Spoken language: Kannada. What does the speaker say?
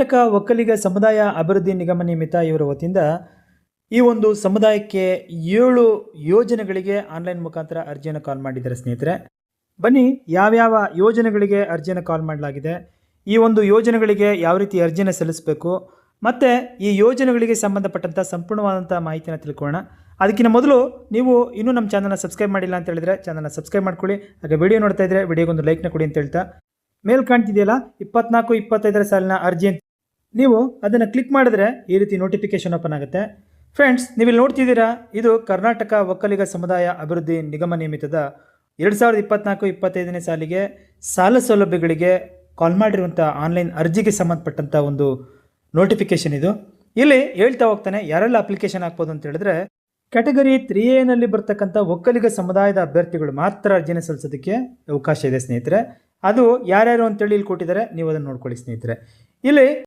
ಕರ್ನಾಟಕ ಒಕ್ಕಲಿಗ ಸಮುದಾಯ ಅಭಿವೃದ್ಧಿ ನಿಗಮ ನಿಮಿತ್ತ ಇವರ ವತಿಯಿಂದ ಈ ಒಂದು ಸಮುದಾಯಕ್ಕೆ ಏಳು ಯೋಜನೆಗಳಿಗೆ ಆನ್ಲೈನ್ ಮುಖಾಂತರ ಅರ್ಜಿಯನ್ನು ಕಾಲ್ ಮಾಡಿದ್ದಾರೆ ಸ್ನೇಹಿತರೆ. ಬನ್ನಿ, ಯಾವ್ಯಾವ ಯೋಜನೆಗಳಿಗೆ ಅರ್ಜಿಯನ್ನು ಕಾಲ್ ಮಾಡಲಾಗಿದೆ, ಈ ಒಂದು ಯೋಜನೆಗಳಿಗೆ ಯಾವ ರೀತಿ ಅರ್ಜಿಯನ್ನು ಸಲ್ಲಿಸಬೇಕು, ಮತ್ತು ಈ ಯೋಜನೆಗಳಿಗೆ ಸಂಬಂಧಪಟ್ಟಂಥ ಸಂಪೂರ್ಣವಾದಂಥ ಮಾಹಿತಿನ ತಿಳ್ಕೊಳ್ಳೋಣ. ಅದಕ್ಕಿಂತ ಮೊದಲು ನೀವು ಇನ್ನೂ ನಮ್ಮ ಚಾನಲ್ನ ಸಬ್ಸ್ಕ್ರೈಬ್ ಮಾಡಿಲ್ಲ ಅಂತ ಹೇಳಿದ್ರೆ ಚಾನಲ್ನ ಸಬ್ಸ್ಕ್ರೈಬ್ ಮಾಡ್ಕೊಳ್ಳಿ, ಹಾಗೆ ವಿಡಿಯೋ ನೋಡ್ತಾ ಇದ್ದರೆ ವಿಡಿಯೋಗೊಂದು ಲೈಕ್ನ ಕೊಡಿ ಅಂತ ಹೇಳ್ತಾ. ಮೇಲ್ ಕಾಣ್ತಿದೆಯಲ್ಲ, ಇಪ್ಪತ್ನಾಲ್ಕು ಇಪ್ಪತ್ತೈದರ ಸಾಲಿನ ಅರ್ಜಿ ನೀವು ಅದನ್ನು ಕ್ಲಿಕ್ ಮಾಡಿದ್ರೆ ಈ ರೀತಿ ನೋಟಿಫಿಕೇಶನ್ ಓಪನ್ ಆಗುತ್ತೆ. ಫ್ರೆಂಡ್ಸ್ ನೀವಿಲ್ಲಿ ನೋಡ್ತಿದ್ದೀರಾ, ಇದು ಕರ್ನಾಟಕ ಒಕ್ಕಲಿಗ ಸಮುದಾಯ ಅಭಿವೃದ್ಧಿ ನಿಗಮ ನಿಯಮಿತದ ಎರಡು ಸಾವಿರದ ಇಪ್ಪತ್ನಾಲ್ಕು ಇಪ್ಪತ್ತೈದನೇ ಸಾಲಿಗೆ ಸಾಲ ಸೌಲಭ್ಯಗಳಿಗೆ ಕಾಲ್ ಮಾಡಿರುವಂಥ ಆನ್ಲೈನ್ ಅರ್ಜಿಗೆ ಸಂಬಂಧಪಟ್ಟಂಥ ಒಂದು ನೋಟಿಫಿಕೇಶನ್ ಇದು. ಇಲ್ಲಿ ಹೇಳ್ತಾ ಹೋಗ್ತಾನೆ, ಯಾರೆಲ್ಲ ಅಪ್ಲಿಕೇಶನ್ ಹಾಕ್ಬೋದು ಅಂತ ಹೇಳಿದ್ರೆ ಕ್ಯಾಟಗರಿ ತ್ರೀ ಎನಲ್ಲಿ ಬರ್ತಕ್ಕಂಥ ಒಕ್ಕಲಿಗ ಸಮುದಾಯದ ಅಭ್ಯರ್ಥಿಗಳು ಮಾತ್ರ ಅರ್ಜಿನ ಸಲ್ಲಿಸೋದಕ್ಕೆ ಅವಕಾಶ ಇದೆ ಸ್ನೇಹಿತರೆ. ಅದು ಯಾರ್ಯಾರು ಅಂತೇಳಿ ಇಲ್ಲಿ ಕೊಟ್ಟಿದ್ದಾರೆ, ನೀವು ಅದನ್ನು ನೋಡ್ಕೊಳ್ಳಿ ಸ್ನೇಹಿತರೆ. ಇಲ್ಲಿ